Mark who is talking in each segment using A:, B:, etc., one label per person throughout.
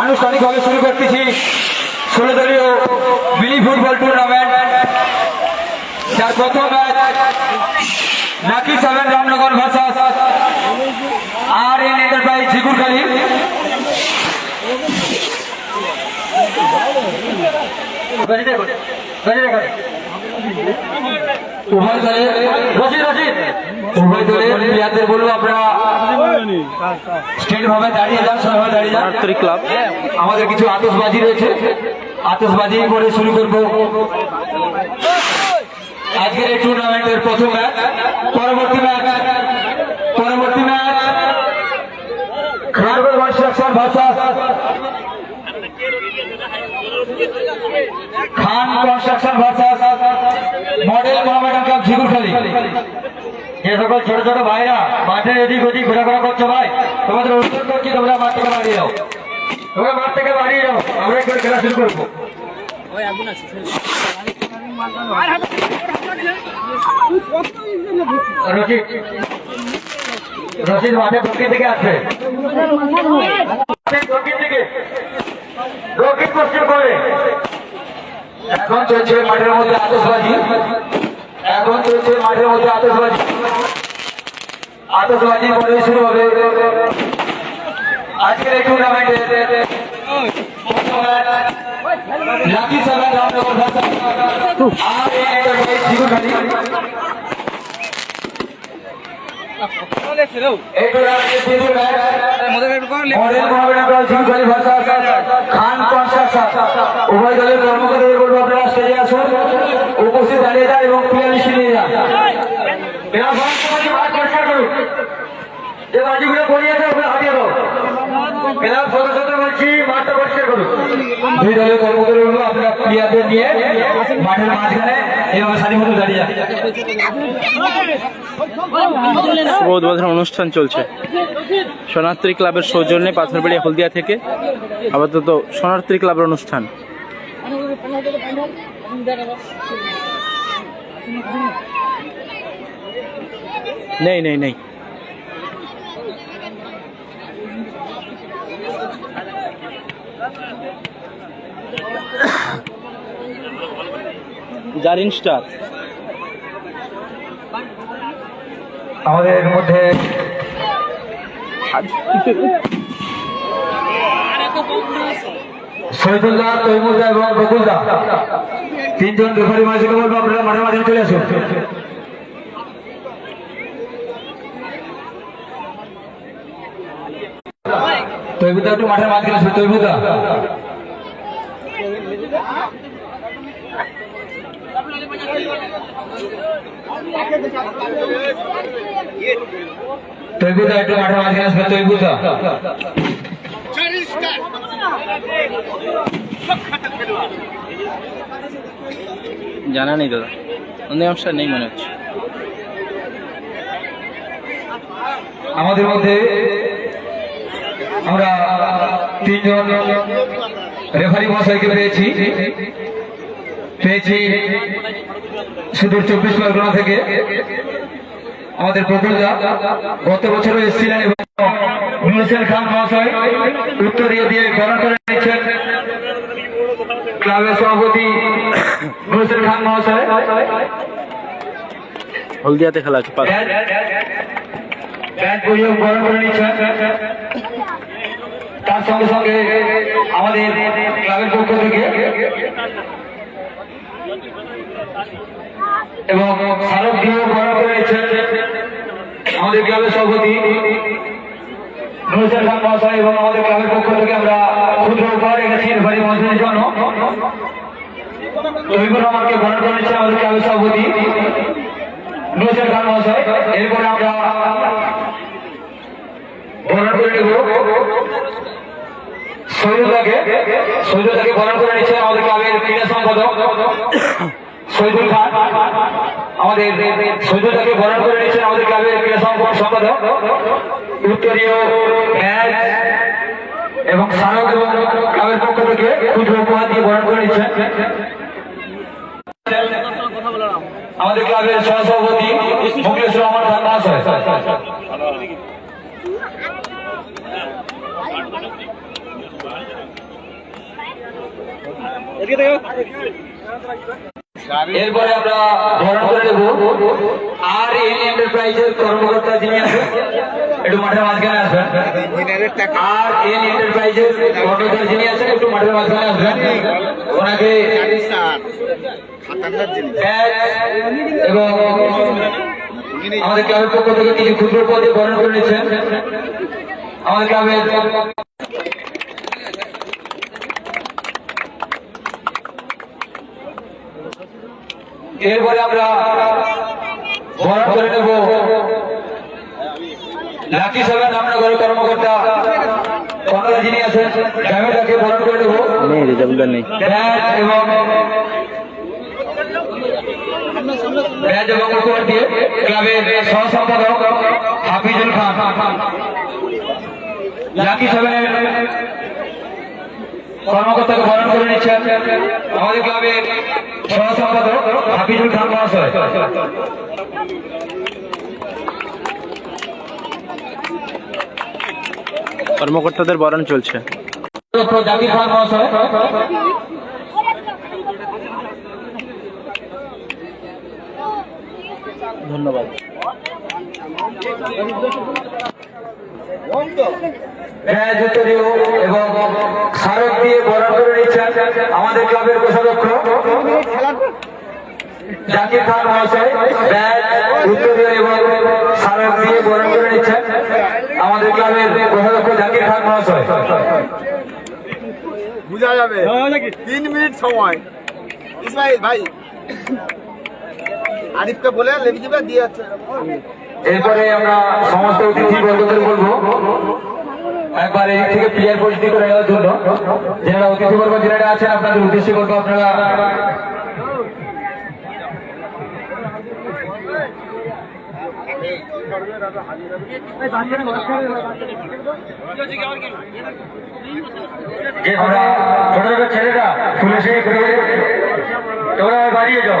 A: আনুষ্ঠানিকভাবে শুরু করতেছি ষোলো দলীয় মিনি ফুটবল টুর্নামেন্ট যার প্রথম ম্যাচ নাকি seven Ramnagar versus R N enterprise Jhigurkhali উভয় দলে রশিদ রশিদ। উভয় দলের প্লেয়ারদের বলব আপনারা স্টেট ভাবে দাঁড়িয়ে যান সবাই দাঁড়িয়ে যান।
B: ক্লাব।
A: আমাদের কিছু আতসবাজি রয়েছে। আতসবাজি করে শুরু করব। আজকের এই টুর্নামেন্টের প্রথম ম্যাচ পরবর্তী ম্যাচ পরবর্তী match Khangar construction versus Khan construction versus যে সকল ছোট ছোট ভাইরা মাঠে এদিক ওদিক ঘোরাঘোরা করছ ভাই, তোমাদের অনুরোধ করছি তোমরা মাঠ থেকে বাড়িয়ে যাও তোমরা মাঠ থেকে বাড়িয়ে যাও আমরা একবার খেলা শুরু করব। রশিদ রশিদ মাঠে দক্ষিণ থেকে আসবে দক্ষিণ দক্ষিণ পশ্চিম করে। এখন চলছে মাঠের মধ্যে আতসবাজি এখন চলছে মাঠের মধ্যে আতসবাজি আতসবাজি পরে শুরু হবে। আজকের এই টুর্নামেন্টে লাকি সাগর, রামনগর ভাষা। আর এই এন্টারপ্রাইজ জীবনখালী খান কনস্ট্রাকশন। উভয় দলের কর্মকর্তাদের বলব আপনারা স্টেজে আসুন উপস্থিত দাঁড়িয়ে যান এবং প্লেয়ার লিস্টে নিয়ে যান এরা সমস্ত বাজি মাঠ পরিষ্কার করুন যে বাজিগুলো পড়িয়েছে ওগুলো হাতিয়ে দাও বলছি মাঠটা পরিষ্কার করুন। দুই দলের কর্মকর্তা আপনারা প্লেয়ারদের নিয়ে মাঠের মাঝখানে দাঁড়িয়ে
B: উদ্বোধন অনুষ্ঠান চলছে। সোনাত্রী ক্লাবের সৌজন্যে পাথরবাড়ি হলদিয়া থেকে আপাতত সোনাত্রী ক্লাবের অনুষ্ঠান। নেই নেই নেই। জারিন স্টার
A: আমাদের মধ্যে শহীদুল্লাহ তৈমুদ্দা এবং বকুলদা। তিনজন রেফারি মাঝে বলব, আপনারা মাঠে মাঝে চলে আসুন। তৈমুদ্দা একটু মাঠের মাঝখানে আসবে তৈমুদ্দা একটু মাঠের মাঝখানে আসবে তৈমুদ্দা
B: জানা নেই দাদা। অন্য অনুষ্ঠান নেই মনে হচ্ছে।
A: আমাদের মধ্যে আমরা তিনজন রেফারি মহাশয়কে পেয়েছি সুদূর চব্বিশ পরগনা থেকে। আমাদের প্রফুল্লা গত বছরও এসেছিলেন এবং নুরসেন খান মহাশয় উত্তরীয় দিয়ে গ্রহণ করে নিচ্ছেন ক্লাবের সভাপতি নুরসেন খান মহাশয়।
B: হলদিয়াতে খেলা আছে পাঁচ।
A: ব্যাট করে নিচ্ছেন তার সঙ্গে সঙ্গে আমাদের ক্লাবের পক্ষ থেকে এবং স্মারক দিয়ে গ্রহণ করে নিচ্ছেন আমাদের ক্লাবের সভাপতি নুরজান খান মহাশয় এবং আমাদের ক্লাবের পক্ষ থেকে আমরা ক্ষুদ্র উপহার এনেছি রেফারি মঞ্চের জন্য। রবিপুর রহমানকে গ্রহণ করে নিচ্ছেন আমাদের ক্লাবের সভাপতি নুরজান খান মহাশয়। এরপরে আমরা গ্রহণ করে নেব শহীদুল্লাহকে শহীদুল্লাহকে গ্রহণ করে নিচ্ছেন আমাদের ক্লাবের ক্রীড়া সম্পাদক শহীদুল খান। আমাদের শহীদুল্লাহকে গ্রহণ করে নিচ্ছেন আমাদের ক্লাবের ক্রীড়া সম্প- সম্পাদক, উত্তরীয় ম্যাচ এবং স্মারক এবং ক্লাবের পক্ষ থেকে ক্ষুদ্র উপহার দিয়ে গ্রহণ করে নিচ্ছেন আমাদের ক্লাবের সহসভাপতি মুকেশ রহমান মহাশয়। এরপরে আমরা বরণ করে নেব। আর এন এন্টারপ্রাইজের কর্মকর্তা যিনি আছেন একটু মাঠের মাঝখানে আসবেন। আর এন এন্টারপ্রাইজের কর্মকর্তা যিনি আছেন একটু মাঠের মাঝখানে আসবেন। ওনাকে এবং আমাদের ক্লাবের পক্ষ থেকে কিছু ক্ষুদ্র পদে বরণ করে নিচ্ছেন। আমাদের ক্লাবের এরপরে আমরা বরণ করে নেব। লাকি সেভেন রামনগরের কর্মকর্তা কর্মকর্তা যিনি আছেন ড্যামেটাকে বরণ করে নেব। এবং দিয়ে ক্লাবের সহ সম্পাদক হাফিজুল খান। লাকি সেভেনের কর্মকর্তাকে বরণ করে নিচ্ছেন আমাদের ক্লাবের সহ সম্পাদক হাফিজুল খান মহাশয়।
B: কর্মকর্তাদের বরণ চলছে।
A: জাকির খান মহাশয়।
B: ধন্যবাদ।
A: এবং স্মারক দিয়ে করে নিচ্ছেন আমাদের ক্লাবের কোষাধ্যক্ষ। জাকির খান মহাশয় ব্যাট উত্তরীয় এবং স্মারক দিয়ে করে নিচ্ছেন আমাদের ক্লাবের কোষাধ্যক্ষ জাকির খান মহাশয়।
C: বুঝা যাবে। তিন মিনিট সময়। ইসমাইল ভাই আরিফকে বলে লেগে দিবে দিয়ে যাচ্ছে।
A: এরপরে আমরা সমস্ত অতিথি বর্গদের বলব, একবার এই থেকে প্লেয়ার পরিচিতি করে নেওয়ার জন্য। যারা অতিথি বর্গ যারা আছেন, আপনাদের উদ্দেশ্যে বলব আপনারা। যে ছেলেরা পুলিশে বাড়িয়ে যাও।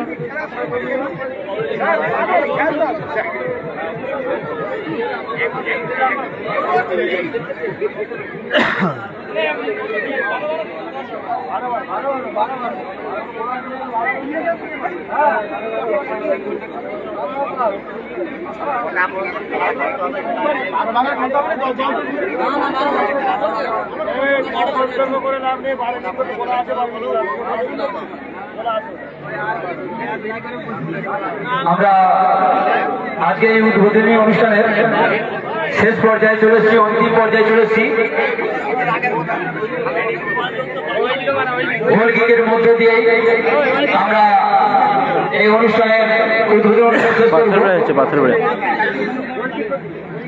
A: অতিথি বর্গরা প্লেয়ারদের আমরা আজকে এই উদ্বোধনী অনুষ্ঠানের শেষ পর্যায়ে চলে এসেছি, অন্তিম পর্যায়ে চলে এসেছি। গোল কিকের মধ্য দিয়ে আমরা এই অনুষ্ঠানের উদ্বোধন শেষ করব।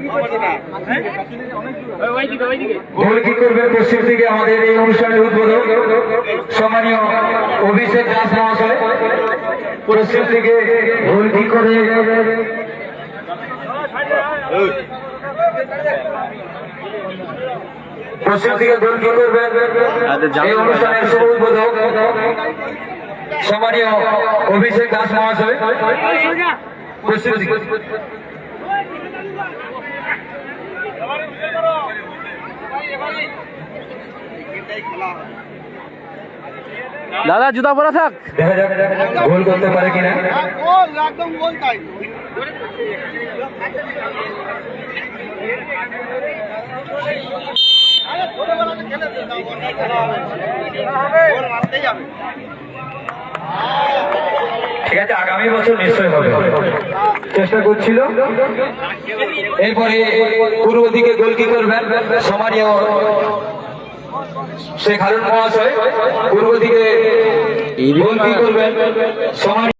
B: বেড়ে হচ্ছে পাথর
A: কি করবেন পশ্চিম থেকে আমাদের এই অনুষ্ঠানের উদ্বোধক, সম্মানীয় অভিষেক দাস মহাশয়। পশ্চিম থেকে গোল কি করে? পশ্চিম থেকে গোল কি করবেন এই অনুষ্ঠানের শুভ অভিষেক দাস মহাশয়। পশ্চিম
B: দাদা জুতা পরা থাক।
A: দেখা যাক গোল করতে পারে কিনা।
C: গোল একদম গোল তাই আরে ছোটবেলাতে খেলে দিতাম, খেলা হবে। গোল মারতেই হবে।
A: ঠিক আছে, আগামী বছর নিশ্চয় হবে। চেষ্টা করছিল। এরপরে পূর্ব দিকে গোল কি করবেন সমানীয় শেখ হারুন মহাশয়, পূর্ব দিকে গোলকি করবেন সমানীয়